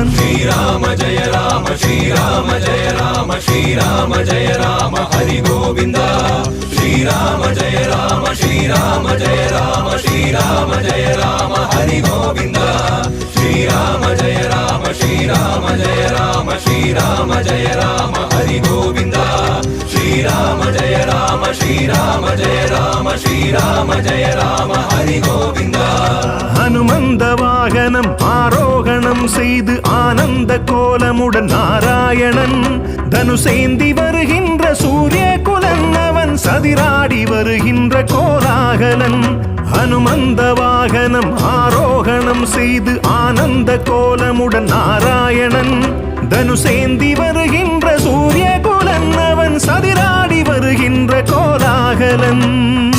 நான் ஸ்ரீராம ஜெய ராம ஸ்ரீராம ஜெய ராம ஸ்ரீராம ஜெய ராம ஹரி கோவிந்தா ஸ்ரீராம ஜெய ராம ஸ்ரீராம ஜெய ராம ஸ்ரீராம ஜெய ராம ஹரி கோவிந்தா ஸ்ரீராம ஜெய ராம ஸ்ரீராம ஜெய ராம ஸ்ரீராம ஜெய ராம ஹரி கோவிந்தா ஸ்ரீராம ஜெய ராம ஸ்ரீராம ஜெய ராம ஸ்ரீராம ஜெய ராம ஹரி கோவிந்தா ஹனுமந்த வாகனம் ஆரோ ஆரோகணம் செய்து ஆனந்த கோலமுடன் நாராயணன். தனுசேந்தி வருகின்ற சூரிய குலன் அவன் சதிராடி வருகின்ற கோலாகலன். அனுமந்த வாகனம் ஆரோகணம் செய்து ஆனந்த கோலமுடன் நாராயணன். தனுசேந்தி வருகின்ற சூரிய குலன் அவன் சதிராடி வருகின்ற கோலாகலன்.